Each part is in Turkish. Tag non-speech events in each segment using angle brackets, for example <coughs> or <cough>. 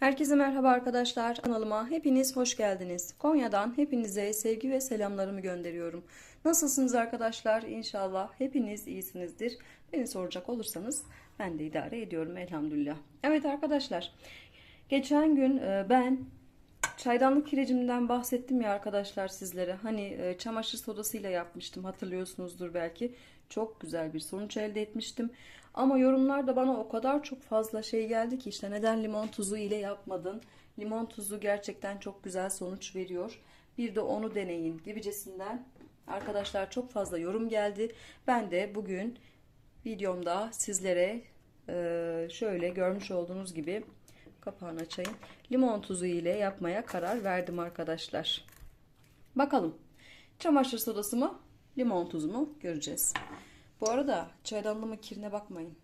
Herkese merhaba arkadaşlar. Kanalıma hepiniz hoş geldiniz. Konya'dan hepinize sevgi ve selamlarımı gönderiyorum. Nasılsınız arkadaşlar? İnşallah hepiniz iyisinizdir. Beni soracak olursanız ben de idare ediyorum elhamdülillah. Evet arkadaşlar. Geçen gün e, ben çaydanlık kirecimden bahsettim ya arkadaşlar sizlere. Hani e, çamaşır sodasıyla yapmıştım hatırlıyorsunuzdur belki. Çok güzel bir sonuç elde etmiştim. Ama yorumlarda bana o kadar çok fazla şey geldi ki işte neden limon tuzu ile yapmadın? Limon tuzu gerçekten çok güzel sonuç veriyor. Bir de onu deneyin gibicesinden arkadaşlar çok fazla yorum geldi. Ben de bugün videomda sizlere e, şöyle görmüş olduğunuz gibi kapağını açayım. Limon tuzu ile yapmaya karar verdim arkadaşlar. Bakalım çamaşır sodası mı limon tuzu mu göreceğiz. Bu arada çaydanlığımın kirine bakmayın.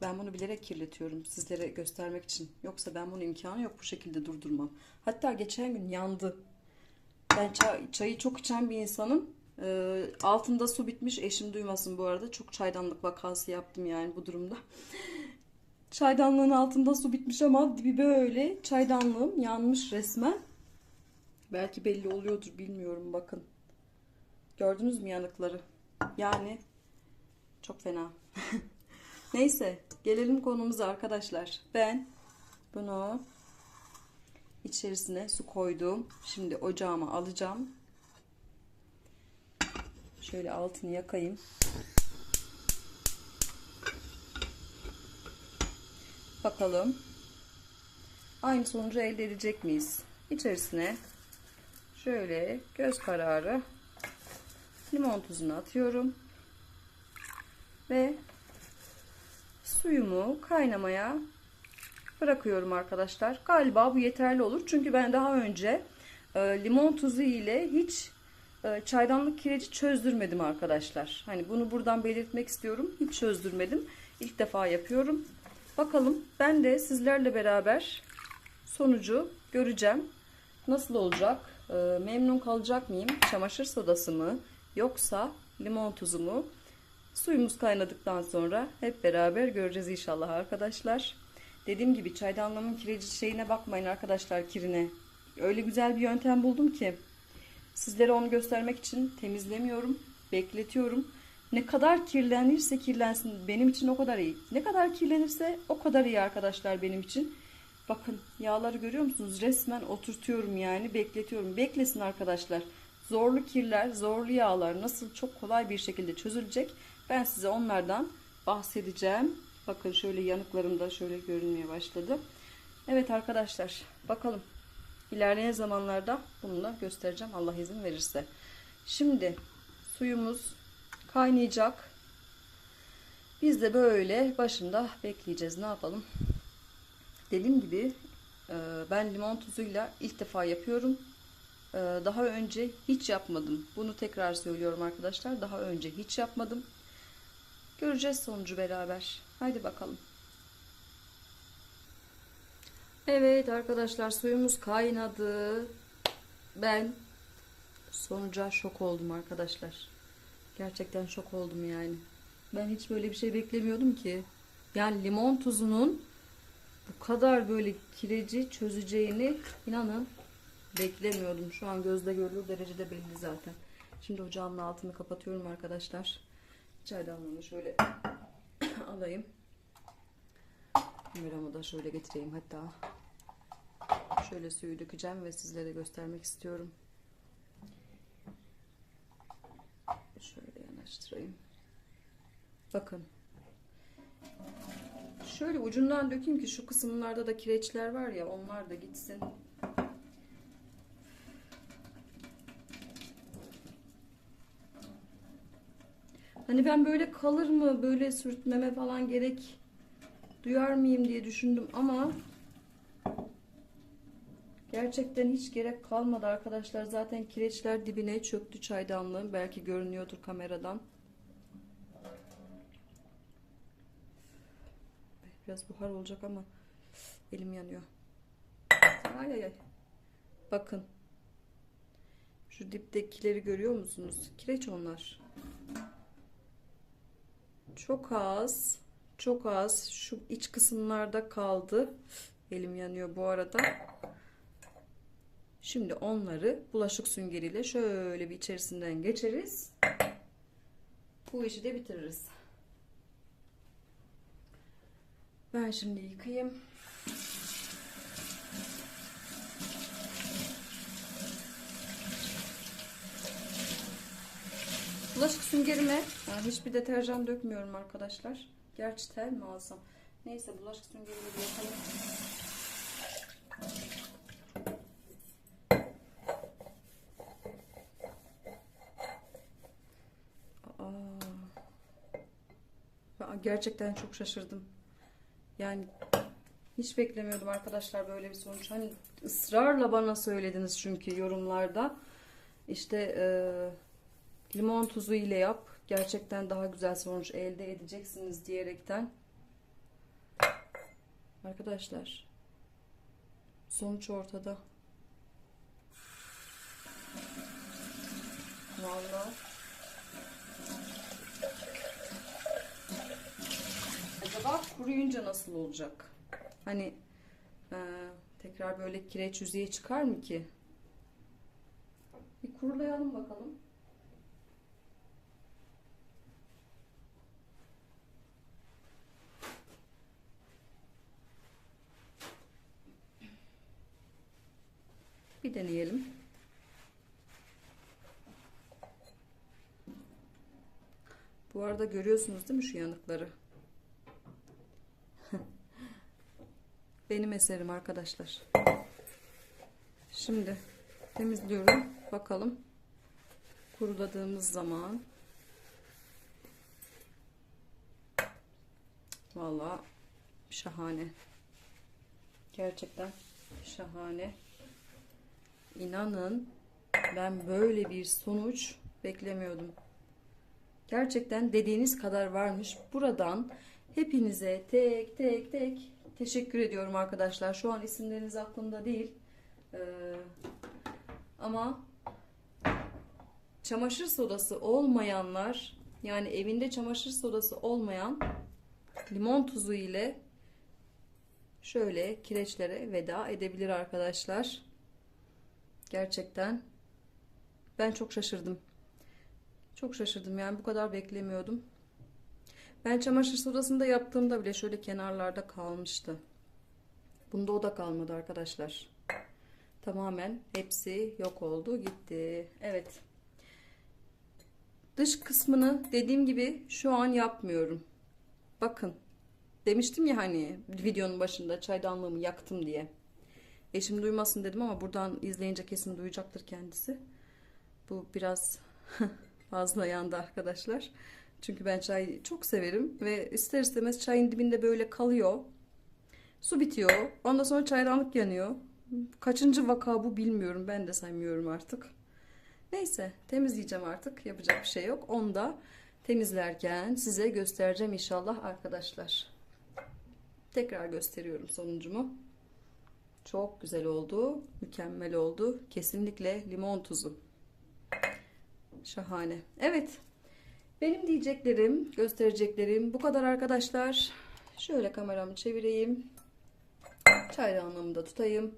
Ben bunu bilerek kirletiyorum sizlere göstermek için. Yoksa ben bunun imkanı yok bu şekilde durdurmam. Hatta geçen gün yandı. Ben çay, çayı çok içen bir insanım. Ee, altında su bitmiş eşim duymasın bu arada. Çok çaydanlık vakası yaptım yani bu durumda. <laughs> Çaydanlığın altında su bitmiş ama dibi böyle. Çaydanlığım yanmış resmen. Belki belli oluyordur bilmiyorum bakın. Gördünüz mü yanıkları? Yani çok fena. <laughs> Neyse gelelim konumuza arkadaşlar. Ben bunu içerisine su koydum. Şimdi ocağıma alacağım. Şöyle altını yakayım. Bakalım. Aynı sonucu elde edecek miyiz? İçerisine şöyle göz kararı limon tuzunu atıyorum. Ve suyumu kaynamaya bırakıyorum arkadaşlar. Galiba bu yeterli olur. Çünkü ben daha önce e, limon tuzu ile hiç e, çaydanlık kireci çözdürmedim arkadaşlar. Hani bunu buradan belirtmek istiyorum. Hiç çözdürmedim. İlk defa yapıyorum. Bakalım ben de sizlerle beraber sonucu göreceğim. Nasıl olacak? E, memnun kalacak mıyım? Çamaşır sodası mı? Yoksa limon tuzu mu? Suyumuz kaynadıktan sonra hep beraber göreceğiz inşallah arkadaşlar. Dediğim gibi çaydanlığımın kireci şeyine bakmayın arkadaşlar kirine. Öyle güzel bir yöntem buldum ki. Sizlere onu göstermek için temizlemiyorum. Bekletiyorum. Ne kadar kirlenirse kirlensin benim için o kadar iyi. Ne kadar kirlenirse o kadar iyi arkadaşlar benim için. Bakın yağları görüyor musunuz? Resmen oturtuyorum yani bekletiyorum. Beklesin arkadaşlar. Zorlu kirler, zorlu yağlar nasıl çok kolay bir şekilde çözülecek ben size onlardan bahsedeceğim. Bakın şöyle yanıklarım da şöyle görünmeye başladı. Evet arkadaşlar bakalım. İlerleyen zamanlarda bunu da göstereceğim Allah izin verirse. Şimdi suyumuz kaynayacak. Biz de böyle başında bekleyeceğiz. Ne yapalım? Dediğim gibi ben limon tuzuyla ilk defa yapıyorum. Daha önce hiç yapmadım. Bunu tekrar söylüyorum arkadaşlar. Daha önce hiç yapmadım. Göreceğiz sonucu beraber. Haydi bakalım. Evet arkadaşlar suyumuz kaynadı. Ben sonuca şok oldum arkadaşlar. Gerçekten şok oldum yani. Ben hiç böyle bir şey beklemiyordum ki. Yani limon tuzunun bu kadar böyle kireci çözeceğini inanın beklemiyordum. Şu an gözle görülür derecede belli zaten. Şimdi ocağımın altını kapatıyorum arkadaşlar. Çaydanlığımı şöyle <coughs> alayım. Kameramı da şöyle getireyim hatta. Şöyle suyu dökeceğim ve sizlere göstermek istiyorum. Şöyle yanaştırayım. Bakın. Şöyle ucundan dökeyim ki şu kısımlarda da kireçler var ya onlar da gitsin. Hani ben böyle kalır mı böyle sürtmeme falan gerek duyar mıyım diye düşündüm ama gerçekten hiç gerek kalmadı arkadaşlar. Zaten kireçler dibine çöktü çaydanlığın. Belki görünüyordur kameradan. Biraz buhar olacak ama elim yanıyor. Ay ay ay. Bakın. Şu diptekileri görüyor musunuz? Kireç onlar. Çok az. Çok az. Şu iç kısımlarda kaldı. Elim yanıyor bu arada. Şimdi onları bulaşık süngeriyle şöyle bir içerisinden geçeriz. Bu işi de bitiririz. Ben şimdi yıkayayım. Bulaşık süngerime yani hiçbir deterjan dökmüyorum arkadaşlar. Gerçi tel mi? Neyse bulaşık. Aa, ben gerçekten çok şaşırdım. Yani hiç beklemiyordum arkadaşlar böyle bir sonuç. Hani ısrarla bana söylediniz çünkü yorumlarda. İşte e, limon tuzu ile yap. Gerçekten daha güzel sonuç elde edeceksiniz diyerekten. Arkadaşlar sonuç ortada. Vallahi. Acaba kuruyunca nasıl olacak? Hani e, tekrar böyle kireç yüzeye çıkar mı ki? Bir kurulayalım bakalım. Bir deneyelim. Bu arada görüyorsunuz değil mi şu yanıkları? <laughs> Benim eserim arkadaşlar. Şimdi temizliyorum. Bakalım. Kuruladığımız zaman Vallahi şahane. Gerçekten şahane. İnanın ben böyle bir sonuç beklemiyordum. Gerçekten dediğiniz kadar varmış. Buradan hepinize tek tek tek teşekkür ediyorum arkadaşlar. Şu an isimleriniz aklımda değil. Ee, ama çamaşır sodası olmayanlar yani evinde çamaşır sodası olmayan limon tuzu ile şöyle kireçlere veda edebilir arkadaşlar. Gerçekten ben çok şaşırdım. Çok şaşırdım yani bu kadar beklemiyordum. Ben çamaşır sodasında yaptığımda bile şöyle kenarlarda kalmıştı. Bunda o da kalmadı arkadaşlar. Tamamen hepsi yok oldu gitti. Evet. Dış kısmını dediğim gibi şu an yapmıyorum. Bakın. Demiştim ya hani videonun başında çaydanlığımı yaktım diye. Eşim duymasın dedim ama buradan izleyince kesin duyacaktır kendisi. Bu biraz <laughs> fazla yandı arkadaşlar. Çünkü ben çay çok severim ve ister istemez çayın dibinde böyle kalıyor. Su bitiyor. Ondan sonra çaydanlık yanıyor. Kaçıncı vaka bu bilmiyorum. Ben de saymıyorum artık. Neyse temizleyeceğim artık. Yapacak bir şey yok. Onu da temizlerken size göstereceğim inşallah arkadaşlar. Tekrar gösteriyorum sonucumu. Çok güzel oldu. Mükemmel oldu. Kesinlikle limon tuzu. Şahane. Evet. Benim diyeceklerim, göstereceklerim bu kadar arkadaşlar. Şöyle kameramı çevireyim. Çaydanlığımı da tutayım.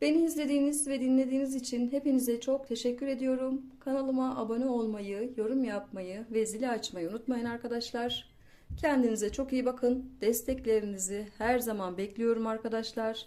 Beni izlediğiniz ve dinlediğiniz için hepinize çok teşekkür ediyorum. Kanalıma abone olmayı, yorum yapmayı ve zili açmayı unutmayın arkadaşlar. Kendinize çok iyi bakın. Desteklerinizi her zaman bekliyorum arkadaşlar.